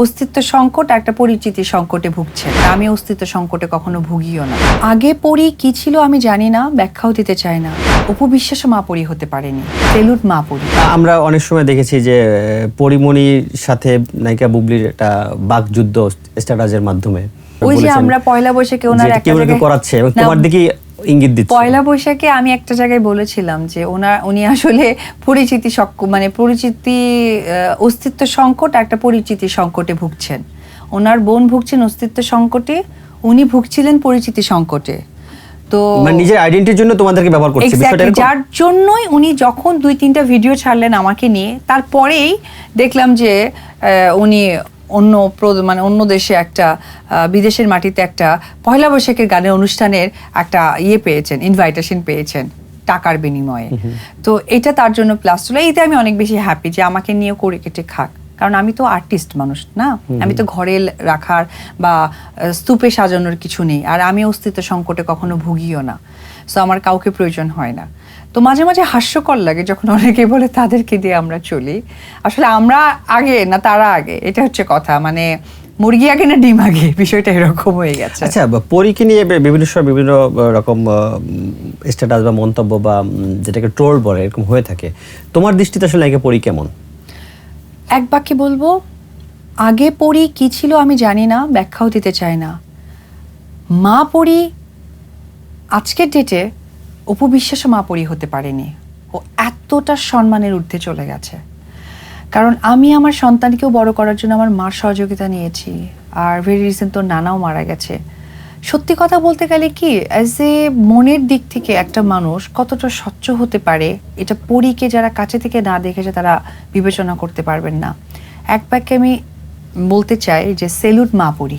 অস্তিত্ব সংকট একটা পরিচিতি সংকটে ভুগছে। আমি অস্তিত্ব সংকটে কখনো ভুগিও না। আগে পড়ি কি ছিল আমি জানি না ব্যাখ্যাও দিতে চাই না। উপবিশ্বাসও মা পড়ি হতে পারেনি। সেলুট মা পড়ি। আমরা অনেক সময় দেখেছি যে পরিমণির সাথে নায়িকা বুবলির একটা বাকযুদ্ধ স্ট্যাটাসের মাধ্যমে। ওই যে আমরা পয়লা বৈশাখে ওনার একটা না কেউ করাচ্ছে। তোমার দিকে ইঙ্গিত দিচ্ছে। পয়লা বৈশাখে আমি একটা জায়গায় বলেছিলাম যে ওনার উনি আসলে পরিচিতি মানে পরিচিতি অস্তিত্ব সংকট একটা পরিচিতি সংকটে ভুগছেন। ওনার বোন ভুগছেন অস্তিত্ব সংকটে উনি ভুগছিলেন পরিচিতি সংকটে। তো মানে নিজের আইডেন্টিটির জন্য তোমাদেরকে ব্যবহার করছে বিষয়টা যার জন্যই উনি যখন দুই তিনটা ভিডিও ছাড়লেন আমাকে নিয়ে তারপরেই দেখলাম যে উনি অন্য মানে অন্য দেশে একটা আহ, বিদেশের মাটিতে একটা পয়লা বৈশাখের গানের অনুষ্ঠানের একটা ইয়ে পেয়েছেন ইনভাইটেশন পেয়েছেন টাকার বিনিময়ে। তো এটা তার জন্য প্লাস ছিল এইতে আমি অনেক বেশি হ্যাপি যে আমাকে নিয়ে করে কেটে খাক। কারণ আমি তো আর্টিস্ট মানুষ না? আমি তো ঘরে রাখার বা স্তূপে সাজানোর কিছু নেই। আর আমি অস্তিত্ব সংকটে কখনো ভুগিও না। সো আমার কাউকে প্রয়োজন হয় না। তো মাঝে মাঝে হাস্যকর লাগে যখন অনেকে বলে তাদেরকে দিয়ে আমরা চলি। আসলে আমরা আগে না তারা আগে? এটা হচ্ছে কথা। মানে মুরগি আগে না ডিম আগে? বিষয়টা এরকম হয়ে গেছে। আচ্ছা পরীকে নিয়ে বিভিন্ন সময় বিভিন্ন রকম স্ট্যাটাস বা মন্তব্য বা যেটাকে ট্রোল বলে এরকম হয়ে থাকে। তোমার দৃষ্টিতে আসলে নায়িকা পরী কেমন? এক বাক্যে বলব, আগে পড়ি কি ছিল আমি জানি না, ব্যাখ্যাও দিতে চাই না। মা পড়ি, আজকের ডেটে উপবিশ্বাসও মা পড়ি হতে পারেনি। ও এতটা সম্মানের ঊর্ধ্বে চলে গেছে। কারণ আমি আমার সন্তানকেও বড় করার জন্য আমার মার সহযোগিতা নিয়েছি। আর ভেরি রিসেন্ট তো নানাও মারা গেছে। সত্যি কথা বলতে গেলে কি অ্যাজ এ মনের দিক থেকে একটা মানুষ কতটা স্বচ্ছ হতে পারে, এটা পরীকে যারা কাছে থেকে না দেখেছে তারা বিবেচনা করতে পারবেন না। এক বাক্যে আমি বলতে চাই যে, সেলুট মা পড়ি